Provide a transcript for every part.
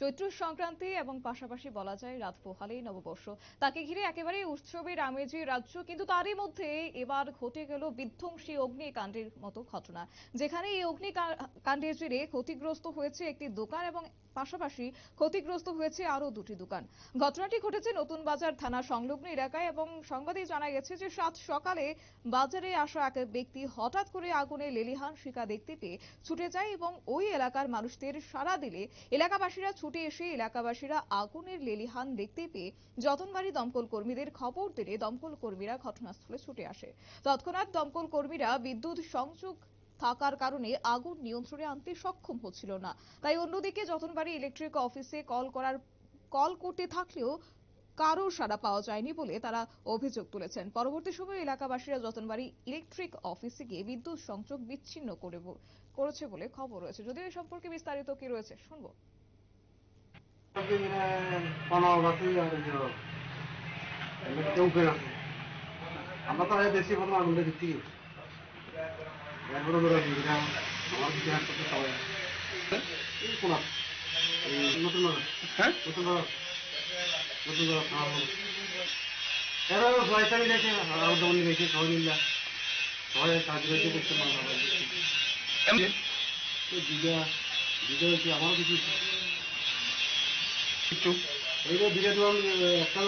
চৈত্র সংক্রান্তি এবং পাশাপাশি বলা যায় রাত পোহালেই নববর্ষ। তাকে ঘিরে একেবারে উৎসবের আমেজে রাজ্য, কিন্তু তারই মধ্যে এবার ঘটে গেল বিধ্বংসী অগ্নিকাণ্ডের মতো ঘটনা। যেখানে এই অগ্নিকাণ্ডের জেরে ক্ষতিগ্রস্ত হয়েছে একটি দোকান এবং পাশাপাশি ক্ষতিগ্রস্ত হয়েছে আরও দুটি দোকান। ঘটনাটি ঘটেছে নতুন বাজার থানা সংলগ্ন এলাকায় এবং সংবাদে জানা গেছে যে সাত সকালে বাজারে আসা এক ব্যক্তি হঠাৎ করে আগুনে লেলিহান শিকা দেখতে পেয়ে ছুটে যায় এবং ওই এলাকার মানুষদের সাড়া দিলে এলাকাবাসীরা ছুটে এসে এলাকাবাসীরা আগুনের লেলিহান দেখতে পেয়ে যতনবাড়ি দমকল কর্মীদের খবর দিলে দমকল কর্মীরা ঘটনাস্থলে ছুটে আসে। তৎক্ষণাৎ দমকল কর্মীরা বিদ্যুৎ সংযোগ থাকার কারণে আগুন নিয়ন্ত্রণে আনতে সক্ষম হচ্ছিল না। তাই অন্যদিকে যতনবাড়ি ইলেকট্রিক অফিসে কল করার, কল করতে থাকলেও কারও সাড়া পাওয়া যায়নি বলে তারা অভিযোগ তুলেছেন। পরবর্তী সময়ে এলাকাবাসীরা যতনবাড়ি ইলেকট্রিক অফিসে গিয়ে বিদ্যুৎ সংযোগ বিচ্ছিন্ন করে করেছে বলে খবর রয়েছে। যদিও এ সম্পর্কে বিস্তারিত কি রয়েছে, শুনব। আমরা তো দেশি প্রথম আগুনটা দিচ্ছি এরপরে আমার করতে সবাই নতুন হ্যাঁ নতুন নতুন এরা পয়সা মিলেছে আর দমন সবাই মিললা সবাই কাজ করেছে করতে পারলাম দিদা দিদা হচ্ছে আমারও কিছু একটু এই যে দিদা তো আমি একটা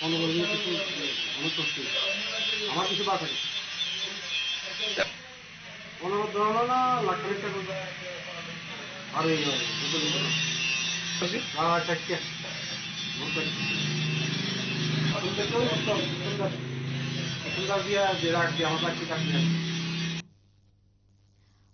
কোনো কিছু কিছু আমার কিছু অনুরোধ ধরো না লাখ টাকা। আর এই দেখো, সুন্দর সুন্দর দিয়া যে রাখছি আমার কাছে কাছে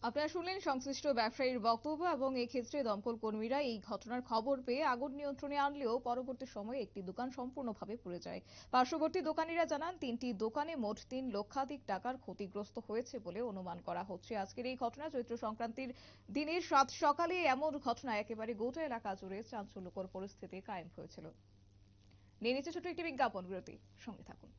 আপনারা শুনলেন সংশ্লিষ্ট ব্যবসায়ীর বক্তব্য এবং এই ক্ষেত্রে দমকল কর্মীরা এই ঘটনার খবর পেয়ে আগুন নিয়ন্ত্রণে আনলেও পরবর্তী সময়ে একটি দোকান সম্পূর্ণভাবে পুড়ে যায়। পার্শ্ববর্তী দোকানিরা জানান, তিনটি দোকানে মোট তিন লক্ষাধিক টাকার ক্ষতিগ্রস্ত হয়েছে বলে অনুমান করা হচ্ছে। আজকের এই ঘটনা চৈত্র সংক্রান্তির দিনের সাত সকালে এমন ঘটনা একেবারে গোটা এলাকা জুড়ে চাঞ্চল্যকর পরিস্থিতি কায়েম হয়েছিল। নিয়ে নিচ্ছে ছোট একটি বিজ্ঞাপন বিরতি। সঙ্গে থাকুন।